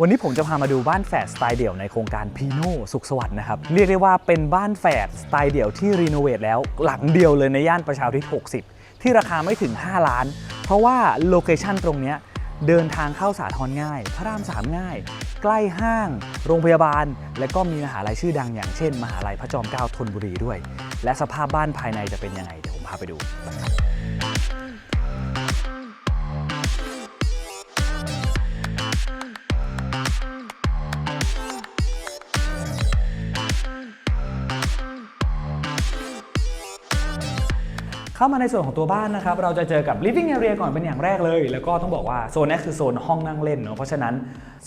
วันนี้ผมจะพามาดูบ้านแฝดสไตล์เดี่ยวในโครงการพีโนสุขสวัสดิ์นะครับ เรียกได้ว่าเป็นบ้านแฝดสไตล์เดี่ยวที่รีโนเวทแล้วหลังเดียวเลยในย่านประชาอุทิศ60 ที่ราคาไม่ถึง 5 ล้าน เพราะว่าโลเคชันตรงนี้เดินทางเข้าสาทรง่าย พระรามสามง่าย ใกล้ห้าง โรงพยาบาล และก็มีมหาลัยชื่อดังอย่างเช่น มหาลัยพระจอมเกล้าธนบุรีด้วย และสภาพบ้านภายในจะเป็นยังไงเดี๋ยวผมพาไปดู เข้ามาในส่วนของตัวบ้านนะครับ เราจะเจอกับ living area ก่อนเป็นอย่างแรกเลย แล้วก็ต้องบอกว่าโซนนี้คือโซนห้องนั่งเล่นเนาะ เพราะฉะนั้น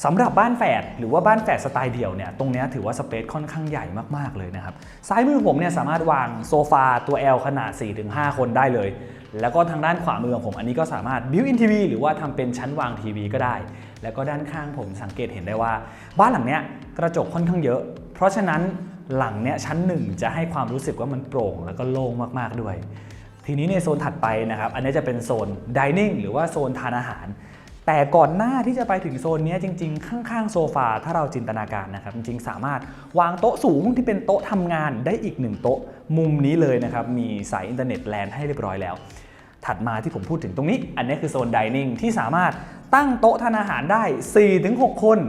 สำหรับบ้านแฝดหรือว่าบ้านแฝดสไตล์เดี่ยวเนี่ย ตรงนี้ถือว่าสเปซค่อนข้างใหญ่มากๆเลยนะครับ ซ้ายมือผมเนี่ยสามารถวางโซฟาตัว L ขนาด 4-5 คนได้เลย แล้วก็ทางด้านขวามือของผมอันนี้ก็สามารถ built in TV หรือว่าทำเป็นชั้นวางทีวีก็ได้ แล้วก็ด้านข้างผมสังเกตเห็นได้ว่า บ้านหลังเนี้ยกระจกค่อนข้างเยอะ เพราะฉะนั้นหลังเนี้ยชั้นหนึ่งจะให้ความรู้สึกว่ามันโปร่งแล้วก็โล่งมากๆด้วย ทีนี้ในโซนถัดไปนะครับ อันนี้จะเป็นโซนดิเนงหรือว่าโซนทานอาหาร แต่ก่อนหน้าที่จะไปถึงโซนนี้จริง ๆ ข้างๆ โซฟาถ้าเราจินตนาการนะครับ จริงๆ สามารถวางโต๊ะสูงที่เป็นโต๊ะทำงานได้อีกหนึ่งโต๊ะมุมนี้เลยนะครับ มีสายอินเทอร์เน็ตแลนให้เรียบร้อยแล้ว ถัดมาที่ผมพูดถึงตรงนี้ อันนี้คือโซนดิเนงที่สามารถตั้งโต๊ะทานอาหารได้ 4-6 คน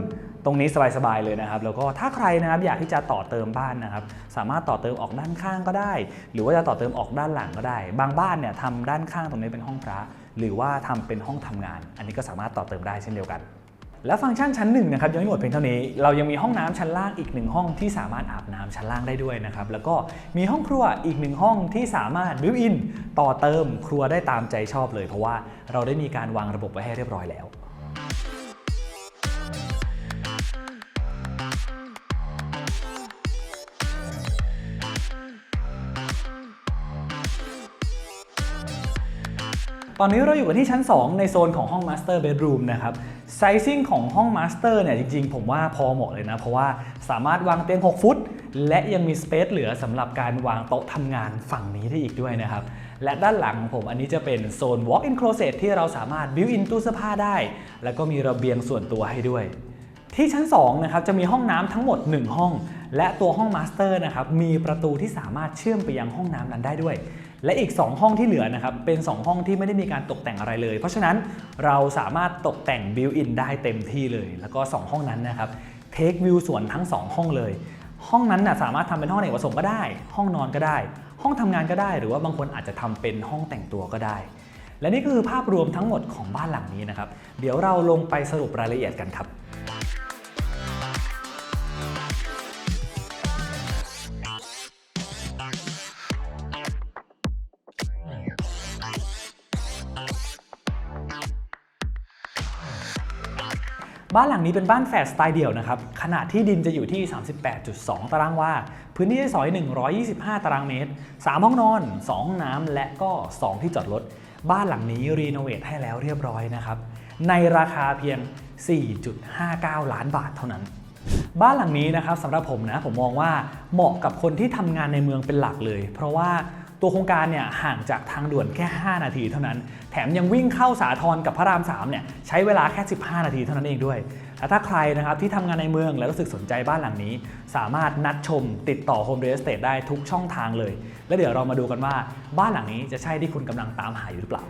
ตรงนี้สบายๆเลยนะครับ แล้วก็ถ้าใครนะครับอยากที่จะต่อเติมบ้านนะครับ สามารถต่อเติมออกด้านข้างก็ได้ หรือว่าจะต่อเติมออกด้านหลังก็ได้ บางบ้านเนี่ยทำด้านข้างตรงนี้เป็นห้องพระ หรือว่าทำเป็นห้องทำงาน อันนี้ก็สามารถต่อเติมได้เช่นเดียวกันและฟังก์ชันชั้นหนึ่งนะครับยังไม่หมดเพียงเท่านี้เรายังมีห้องน้ำชั้นล่างอีกหนึ่งห้องที่สามารถอาบน้ำชั้นล่างได้ด้วยนะครับแล้วก็มีห้องครัวอีกหนึ่งห้องที่สามารถบิวอิน ต่อเติมครัวได้ตามใจชอบเลย เพราะว่าเราได้มีการวางระบบไว้ให้เรียบร้อยแล้ว ตอนนี้เราอยู่กันที่ชั้น 2 ในโซนของห้อง Master Bedroom นะครับไซซิ่งของห้อง Master เนี่ยจริงๆ ผมว่าพอเหมาะเลยนะ เพราะว่าสามารถวางเตียง 6 ฟุต และยังมีสเปซเหลือสำหรับการวางโต๊ะทำงานฝั่งนี้ได้อีกด้วยนะครับ และด้านหลังของผมอันนี้จะเป็นโซน Walk-in Closet ที่เราสามารถ built-in ตู้เสื้อผ้าได้ แล้วก็มีระเบียงส่วนตัวให้ด้วย ที่ชั้น2นะครับจะมีห้องน้ำทั้งหมด 1 ห้อง และตัวห้องมาสเตอร์นะครับมีประตูที่สามารถเชื่อมไปยังห้องน้ำนั้นได้ด้วย และอีก 2 ห้องที่เหลือนะครับเป็น 2 ห้องที่ไม่ได้มีการตกแต่งอะไรเลย เพราะฉะนั้นเราสามารถตกแต่งบิวอินได้เต็มที่เลย แล้วก็ 2 ห้องนั้นนะครับเทควิวสวนทั้ง 2 ห้องเลย ห้องนั้นนะสามารถทำเป็นห้องเอกประสงค์ก็ได้ ห้องนอนก็ได้ ห้องทำงานก็ได้ หรือว่าบางคนอาจจะทำเป็นห้องแต่งตัวก็ได้ และนี่ก็คือภาพรวมทั้งหมดของบ้านหลังนี้นะครับเดี๋ยวเราลงไปสรุปรายละเอียดกันครับ บ้านหลังนี้เป็นบ้านแฝดสไตล์เดี่ยวนะครับ ขนาดที่ดินจะอยู่ที่ 38.2 ตารางวา พื้นที่ใช้สอย 125 ตารางเมตร 3 ห้องนอน 2 ห้องน้ำ และก็ 2 ที่จอดรถ บ้านหลังนี้รีโนเวทให้แล้วเรียบร้อยนะครับ ในราคาเพียง 4.59 ล้านบาทเท่านั้นบ้านหลังนี้นะครับสำหรับผมนะผมมองว่าเหมาะกับคนที่ทำงานในเมืองเป็นหลักเลย เพราะว่า ตัวโครงการเนี่ยห่างจากทางด่วนแค่ 5 นาทีเท่านั้น แถมยังวิ่งเข้าสาทรกับพระราม3เนี่ยใช้เวลาแค่ 15 นาทีเท่านั้นเองด้วยและถ้าใครนะครับที่ทำงานในเมืองและรู้สึกสนใจบ้านหลังนี้ สามารถนัดชมติดต่อโฮมเรสเตทได้ทุกช่องทางเลย และเดี๋ยวเรามาดูกันว่าบ้านหลังนี้จะใช่ที่คุณกำลังตามหาอยู่หรือเปล่า